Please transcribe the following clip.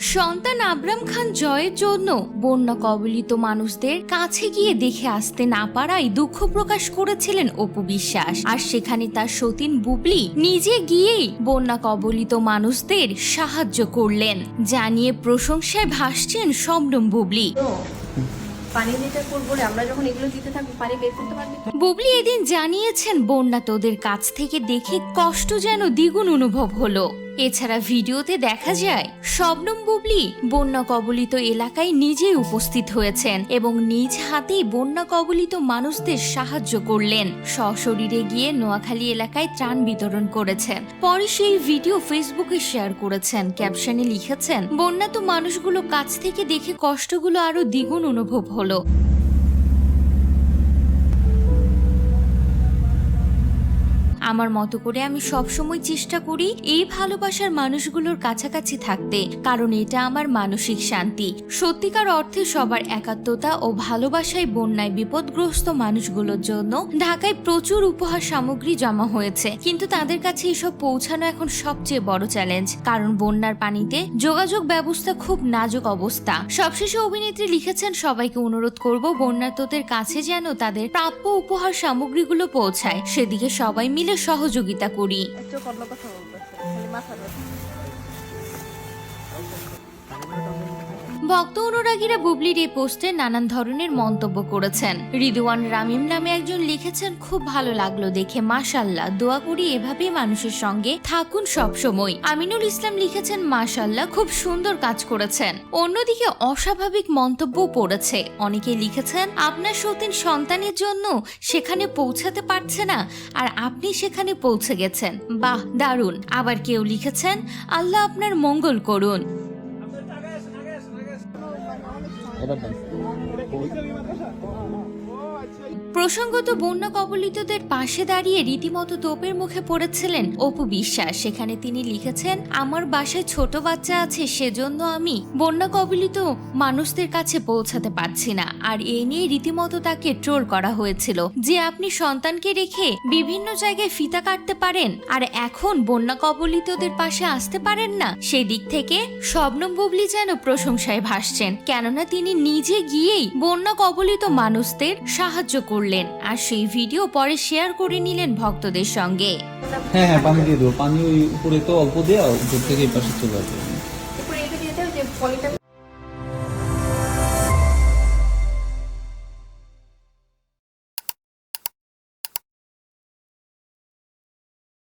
সন্তান আবরাম খান জয়ের জন্য বন্যা কবলিত মানুষদের কাছে গিয়ে দেখে আসতে না পারায় দুঃখ প্রকাশ করেছিলেন অপু বিশ্বাস। আর সেখানে তার সতীন বুবলি নিজে গিয়েই বন্যা কবলিত মানুষদের সাহায্য করলেন। জানিয়ে প্রশংসায় ভাসছেন সম্রম বুবলি। পানি আমরা যখন এগুলো দিতে থাকব, পানি বুবলি এদিন জানিয়েছেন, বন্যা তোদের কাছ থেকে দেখে কষ্ট যেন দ্বিগুণ অনুভব হলো। এছাড়া ভিডিওতে দেখা যায়, শবনম বুবলি বন্যা কবলিত এলাকায় নিজেই উপস্থিত হয়েছেন এবং নিজ হাতেই বন্যা কবলিত মানুষদের সাহায্য করলেন। সশরীরে গিয়ে নোয়াখালী এলাকায় ত্রাণ বিতরণ করেছেন। পরে সেই ভিডিও ফেসবুকে শেয়ার করেছেন। ক্যাপশনে লিখেছেন, বন্যা তো মানুষগুলো কাছ থেকে দেখে কষ্টগুলো আরও দ্বিগুণ অনুভব হলো। আমার মতো করে আমি সবসময় চেষ্টা করি এই ভালোবাসার মানুষগুলোর কাছাকাছি থাকতে, কারণ এটা আমার মানসিক শান্তি। সত্যিকার অর্থে সবার একাত্মতা ও ভালোবাসায় বন্যায় বিপদগ্রস্ত মানুষগুলোর জন্য ঢাকায় প্রচুর উপহার সামগ্রী জমা হয়েছে। কিন্তু তাদের কাছে এসব পৌঁছানো এখন সবচেয়ে বড় চ্যালেঞ্জ, কারণ বন্যার পানিতে যোগাযোগ ব্যবস্থা খুব নাজুক অবস্থা। সবশেষে অভিনেত্রী লিখেছেন, সবাইকে অনুরোধ করব বন্যার্তদের কাছে যেন তাদের প্রাপ্য উপহার সামগ্রীগুলো পৌঁছায়। সেদিকে সবাই মিলে সহযোগিতা করি। ভক্ত অনুরাগীরা বুবলির এই পোস্টে নানান ধরনের মন্তব্য করেছেন। রিদওয়ান রামিম নামে একজন লিখেছেন, খুব ভালো লাগল দেখে মাশাল্লাহ দোয়া করি এভাবেই মানুষের সঙ্গে থাকুন সব সময় আমিনুল ইসলাম লিখেছেন মাশাল্লাহ খুব সুন্দর কাজ করেছেন। অন্যদিকে অস্বাভাবিক মন্তব্য পড়েছে। অনেকে লিখেছেন, আপনার সতীন সন্তানের জন্য সেখানে পৌঁছাতে পারছে না, আর আপনি সেখানে পৌঁছে গেছেন। বাহ, দারুণ। আবার কেউ লিখেছেন, আল্লাহ আপনার মঙ্গল করুন। 分かったです。প্রসঙ্গত বন্যা কবলিতদের পাশে দাঁড়িয়ে রীতিমতো তোপের মুখে পড়েছিলেন অপু বিশ্বাস। সেখানে তিনি লিখেছেন, আমার বাসায় ছোট বাচ্চা আছে, সেজন্য আমি বন্যা কবলিত মানুষদের কাছে পৌঁছাতে পারছি না। আর এই নিয়ে রীতিমতো তাকে ট্রোল করা হয়েছিল যে আপনি সন্তানকে রেখে বিভিন্ন জায়গায় ফিতা কাটতে পারেন আর এখন বন্যা কবলিতদের পাশে আসতে পারেন না সেই দিক থেকে শবনম বুবলি যেন প্রশংসায় ভাসছেন। কেননা তিনি নিজে গিয়েই বন্যা কবলিত মানুষদের সাহায্য করলেন আর সেই ভিডিও পরে শেয়ার করে নিলেন ভক্তদের সঙ্গে। হ্যাঁ হ্যাঁ পানি দিয়ে দেবো। পানি ওই উপরে তো অল্প দেওয়া উপর থেকে এই পাশে চলে আসবে।